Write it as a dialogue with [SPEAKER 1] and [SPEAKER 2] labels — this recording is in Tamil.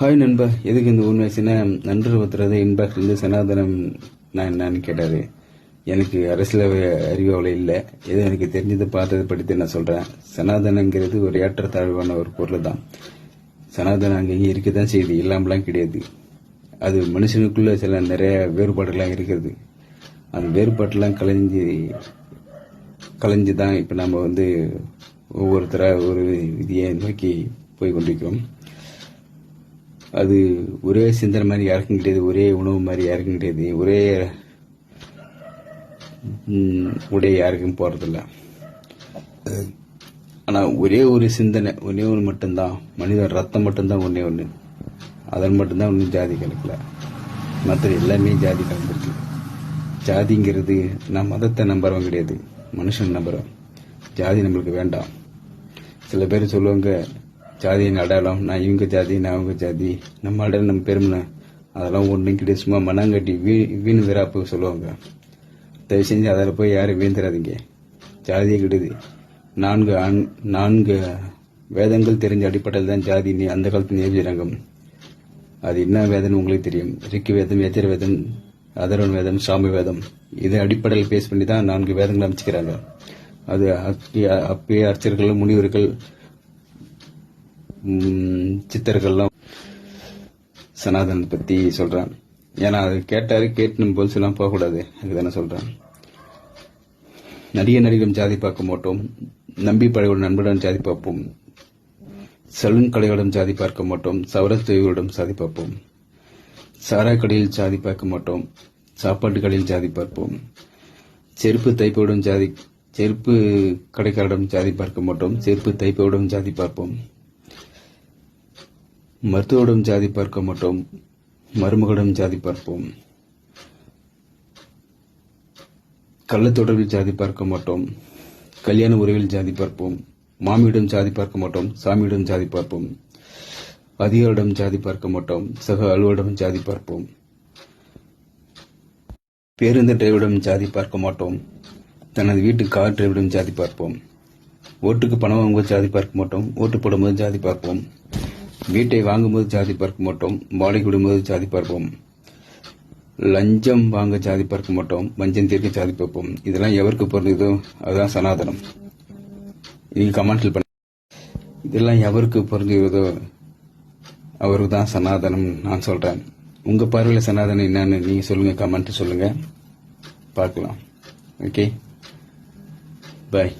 [SPEAKER 1] ஹாய் நண்பா எதுக்கு இந்த உண்மை சின்ன நன்றி ஒருத்தரது இன்பாக்ஸ்லேருந்து சனாதனம் நான் என்னன்னு கேட்டார். எனக்கு அரசியல் அறிவு அவ்வளோ இல்லை. எது எனக்கு தெரிஞ்சதை பார்த்ததை படித்து நான் சொல்கிறேன் சனாதனங்கிறது ஒரு ஏற்றத்தாழ்வான ஒரு பொருள் தான். சனாதனம் அங்கேயும் இருக்க தான் செய்யுது இல்லாமலாம் கிடையாது. அது மனுஷனுக்குள்ளே சில நிறைய வேறுபாடுகள்லாம் இருக்கிறது. அந்த வேறுபாட்டெலாம் கலைஞ்சு கலைஞ்சு தான் இப்போ நம்ம வந்து ஒவ்வொருத்தராக ஒரு விதியை நோக்கி போய் கொண்டிருக்கிறோம். அது ஒரே சிந்தனை மாதிரி யாருக்கும் கிடையாது ஒரே உணவு மாதிரி யாருக்கும் கிடையாது ஒரே உடைய உடை யாருக்கும் போகிறதில்ல ஆனால் ஒரே ஒரு சிந்தனை ஒரே ஒன்று மட்டும்தான். மனித ரத்தம் மட்டும்தான் ஒன்றே ஒன்று அதன் மட்டும்தான் ஒன்றும் ஜாதி கலக்கல மற்ற எல்லாமே ஜாதி கலந்துருக்கு ஜாதிங்கிறது நான் மதத்தை நம்புறவன் கிடையாது. மனுஷன் நம்புறேன் ஜாதி நம்மளுக்கு வேண்டாம். சில பேர் சொல்லுவாங்க ஜாதியின் அடையாளம் நான் இவங்க ஜாதி நான் அவங்க ஜாதி நம்ம அடையாளம் நம்ம பெருமை அதெல்லாம் ஒன்றும் கிடையாது சும்மா மண்ணாங்கட்டி வீ வீண் விராப்பு சொல்லுவாங்க தயவு செஞ்சு அதில் போய் யாரும் வீழ்ந்துடாதீங்க ஜாதியே கிடையாது நான்கு ஆண் நான்கு வேதங்கள் தெரிஞ்ச அடிப்படையில் தான் ஜாதி நீ அந்த காலத்து நேபிரங்கம் அது என்ன வேதம்னு உங்களுக்கு தெரியும் ரிக்கு வேதம் எதிர் வேதம் அதர்வன் வேதம் சாமி வேதம் இதை அடிப்படையில் பேஸ் பண்ணி தான் நான்கு வேதங்கள் அமைச்சுக்கிறாங்க அது அப்பே அப்பயே அர்ச்சர்கள் முனிவர்கள் சித்தர்கள்லாம் சனாதனத்தை பற்றி சொல்கிறான் ஏன்னா அது கேட்டார் கேட்டு நம்ம போகக்கூடாது. அதுதானே சொல்கிறான் நடிகை நடிகரும் ஜாதி பார்க்க மாட்டோம். நம்பி பழையோட நண்பருடன் ஜாதி பார்ப்போம். சலூன் கடையோடும் ஜாதி பார்க்க மாட்டோம். சவரஸ் தொழிலோடும் ஜாதி பார்ப்போம். சாராக்கடையில் ஜாதி பார்க்க மாட்டோம். சாப்பாட்டு கடையில் ஜாதி பார்ப்போம். செருப்பு தைப்போடும் ஜாதி செருப்பு கடைக்காரிடம் ஜாதி பார்க்க மாட்டோம். செருப்பு தைப்போடும் ஜாதி பார்ப்போம். மருத்துவரிடம் ஜாதி பார்க்க மாட்டோம். மருமகளிடம் ஜாதி பார்ப்போம். கள்ளத்தொடர்பில் ஜாதி பார்க்க மாட்டோம். கல்யாண உறவில் ஜாதி பார்ப்போம். மாமியிடம் ஜாதி பார்க்க மாட்டோம். சாமியிடம் ஜாதி பார்ப்போம். அதிகாரிடம் ஜாதி பார்க்க மாட்டோம். சக அலுவலிடம் ஜாதி பார்ப்போம். பேருந்து டிரைவரிடம் ஜாதி பார்க்க மாட்டோம். தனது வீட்டு கார் டிரைவரிடம் ஜாதி பார்ப்போம். ஓட்டுக்கு பணம் வாங்கும்போது ஜாதி பார்க்க மாட்டோம். ஓட்டு போடும்போது ஜாதி பார்ப்போம். வீட்டை வாங்கும்போது ஜாதி பார்க்க மாட்டோம் வாடகை விடும்போது ஜாதி பார்ப்போம் லஞ்சம் வாங்க ஜாதி பார்க்க மாட்டோம் வஞ்சம் தீர்க்க ஜாதி பார்ப்போம். இதெல்லாம் எவருக்கு பொருந்ததோ அதுதான் சனாதனம். நீங்க கமெண்ட்ல பண்ண. இதெல்லாம் எவருக்கு பொருந்துகிறதோ அவருக்கு தான் சனாதனம் நான் சொல்றேன். உங்க பார்வையில் சனாதனம் என்னன்னு நீங்க சொல்லுங்க கமெண்ட் சொல்லுங்க. பார்க்கலாம். Okay bye